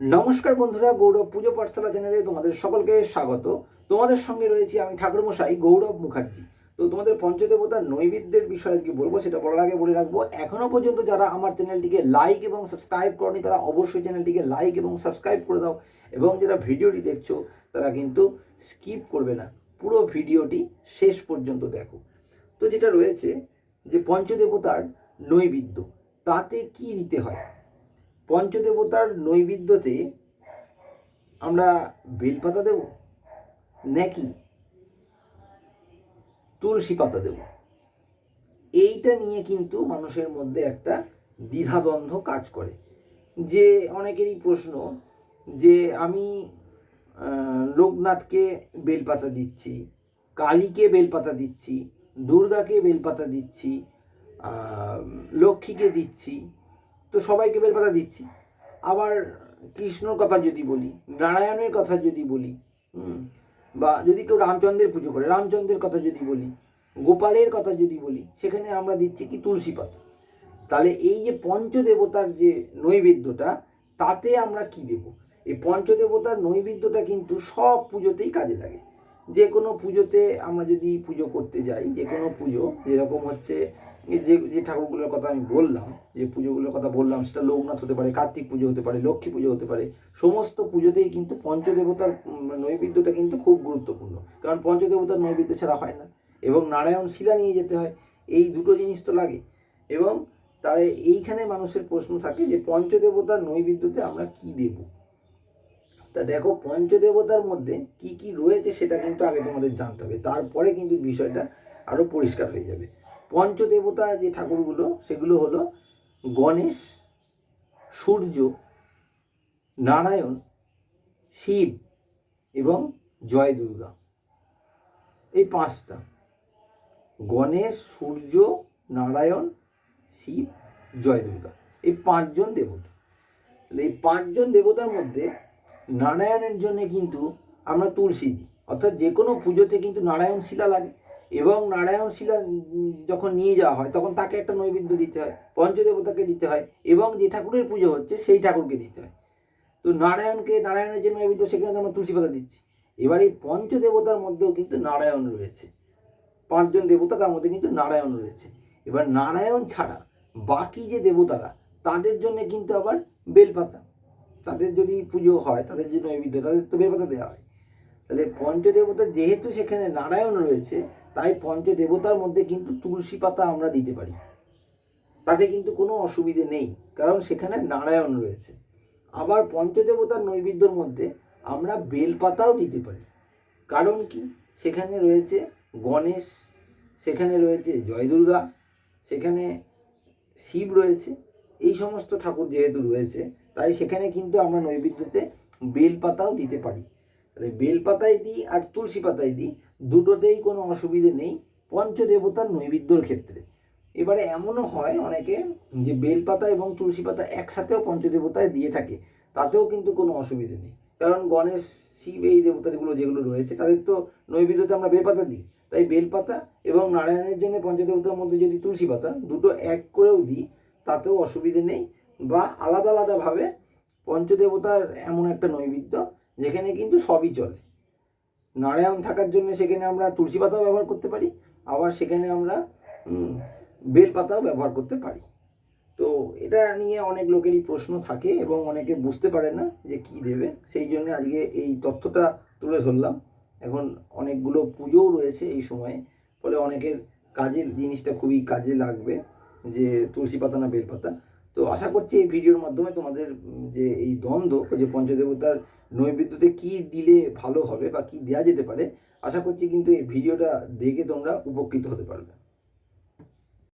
নমস্কার বন্ধুরা, গৌরব পুজো পাঠশালা চ্যানেলে তোমাদের সকলকে স্বাগত। তোমাদের সঙ্গে রয়েছি আমি ঠাকুরমশাই গৌরব মুখার্জি। তো তোমাদের পঞ্চদেবতার নৈবেদ্যের বিষয়ে আজকে বলব, সেটা বলার আগে বলে রাখব, এখনও পর্যন্ত যারা আমার চ্যানেলটিকে লাইক এবং সাবস্ক্রাইব করনি, তারা অবশ্যই চ্যানেলটিকে লাইক এবং সাবস্ক্রাইব করে দাও, এবং যারা ভিডিওটি দেখছ, তারা কিন্তু স্কিপ করবে না। পুরো ভিডিওটি শেষ পর্যন্ত দেখো। তো যেটা রয়েছে যে পঞ্চদেবতার নৈবেদ্য, তাতে কি দিতে হয়? পঞ্চদেবতার নৈবেদ্যতে আমরা বেলপাতা দেব নাকি তুলসী পাতা দেব? এইটা নিয়ে কিন্তু মানুষের মধ্যে একটা দ্বিধাদ্বন্দ্ব কাজ করে। যে অনেকেরই প্রশ্ন যে আমি লোকনাথকে বেলপাতা দিচ্ছি, কালীকে বেলপাতা দিচ্ছি, দুর্গাকে বেলপাতা দিচ্ছি লক্ষ্মীকে দিচ্ছি তো সবাইকে বেলপাতা দিচ্ছি। আবার কৃষ্ণর কথা যদি বলি, নারায়ণের কথা যদি বলি বা যদি কেউ রামচন্দ্রের পুজো করে, রামচন্দ্রের কথা যদি বলি, গোপালের কথা যদি বলি, সেখানে আমরা দিচ্ছি কি তুলসী পাতা। তাহলে এই যে পঞ্চদেবতার যে নৈবেদ্যটা, তাতে আমরা কি দেব? এই পঞ্চদেবতার নৈবেদ্যটা কিন্তু সব পুজোতেই কাজে লাগে। যে কোনো পুজোতে আমরা যদি পুজো করতে যাই, যে কোনো পুজো, যেরকম হচ্ছে যে যে ঠাকুরগুলোর কথা আমি বললাম, যে পুজোগুলোর কথা বললাম, সেটা লোকনাথ হতে পারে, কার্তিক পুজো হতে পারে, লক্ষ্মী পুজো হতে পারে, সমস্ত পুজোতেই কিন্তু পঞ্চদেবতার নৈবেদ্যটা কিন্তু খুব গুরুত্বপূর্ণ। কারণ পঞ্চদেবতার নৈবেদ্য ছাড়া হয় না। এবং নারায়ণ শিলা নিয়ে যেতে হয়, এই দুটো জিনিস তো লাগে। এবং তার এইখানে মানুষের প্রশ্ন থাকে যে পঞ্চদেবতার নৈবেদ্যতে আমরা কি দেব? তা দেখো পঞ্চদেবতার মধ্যে কি কি রয়েছে সেটা কিন্তু আগে তোমাদের জানতে হবে। তারপরে কিন্তু বিষয়টা আরও পরিষ্কার হয়ে যাবে। পঞ্চদেবতা যে ঠাকুরগুলো, সেগুলো হলো গণেশ, সূর্য, নারায়ণ, শিব এবং জয় দুর্গা। এই পাঁচটা। গণেশ, সূর্য, নারায়ণ, শিব, জয় দুর্গা। এই পাঁচজন দেবতা। তাহলে এই পাঁচজন দেবতার মধ্যে নারায়ণের জন্য কিন্তু আমরা তুলসী দিই। অর্থাৎ যে কোনো পুজোতে কিন্তু নারায়ণ শিলা লাগে এবং নারায়ণ শিলা যখন নিয়ে যাওয়া হয় তখন তাকে একটা নৈবেদ্য দিতে হয়, পঞ্চদেবতাকে দিতে হয় এবং যে ঠাকুরের পুজো হচ্ছে সেই ঠাকুরকে দিতে হয়। তো নারায়ণকে, নারায়ণের যে নৈবেদ্য সেখানে আমরা তুলসী পাতা দিচ্ছি। এবার এই পঞ্চদেবতার মধ্যেও কিন্তু নারায়ণ রয়েছে। পাঁচজন দেবতা তার মধ্যে কিন্তু নারায়ণ রয়েছে। এবার নারায়ণ ছাড়া বাকি যে দেবতারা তাদের জন্য কিন্তু আবার বেলপাতা। তাদের যদি পুজো হয়, তাদের যে নৈবেদ্য, তাদের তো বেলপাতা দেওয়া হয়। তাহলে পঞ্চদেবতা যেহেতু সেখানে নারায়ণ রয়েছে, তাই পঞ্চদেবতার মধ্যে কিন্তু তুলসী পাতা আমরা দিতে পারি। তাতে কিন্তু কোনো অসুবিধে নেই, কারণ সেখানে নারায়ণ রয়েছে। আবার পঞ্চদেবতার নৈবেদ্যর মধ্যে আমরা বেলপাতাও দিতে পারি। কারণ কি? সেখানে রয়েছে গণেশ, সেখানে রয়েছে জয় দুর্গা সেখানে শিব রয়েছে। এই সমস্ত ঠাকুর যেহেতু রয়েছে তাই সেখানে কিন্তু আমরা নৈবেদ্যতে বেল পাতাও দিতে পারি। তাহলে বেলপাতায় দিই আর তুলসী পাতায় দিই, দুটোতেই কোনো অসুবিধে নেই পঞ্চদেবতার নৈবেদ্যর ক্ষেত্রে। এবারে এমনও হয় অনেকে যে বেল পাতা এবং তুলসী পাতা একসাথেও পঞ্চদেবতায় দিয়ে থাকে, তাতেও কিন্তু কোনো অসুবিধে নেই। কারণ গণেশ, শিব এই দেবতাগুলো যেগুলো রয়েছে, তাদের তো নৈবেদ্যতে আমরা বেলপাতা দিই। তাই বেলপাতা এবং নারায়ণের জন্য পঞ্চদেবতার মধ্যে যদি তুলসী পাতা দুটো এক করেও দিই, তাতেও অসুবিধে নেই। বা আলাদা আলাদাভাবে পঞ্চদেবতার এমন একটা নৈবেদ্য, যেখানে কিন্তু সবই চলে। নারায়ণ থাকার জন্য সেখানে আমরা তুলসী পাতাও ব্যবহার করতে পারি, আবার সেখানে আমরা বেল পাতাও ব্যবহার করতে পারি। তো এটা নিয়ে অনেক লোকেরই প্রশ্ন থাকে এবং অনেকে বুঝতে পারে না যে কি দেবে। সেই জন্য আজকে এই তথ্যটা তুলে ধরলাম। এখন অনেকগুলো পুজোও রয়েছে এই সময়ে, ফলে অনেকের কাজের জিনিসটা খুবই কাজে লাগবে, যে তুলসী পাতা না বেলপাতা তো আশা করছি এই ভিডিওর মাধ্যমে তোমাদের যে এই দ্বন্দ্ব, যে পঞ্চদেবতার নৈবেদ্যতে কি দিলে ভালো হবে বা কি দেওয়া যেতে পারে, আশা করছি কিন্তু এই ভিডিওটা দেখে তোমরা উপকৃত হতে পারবে।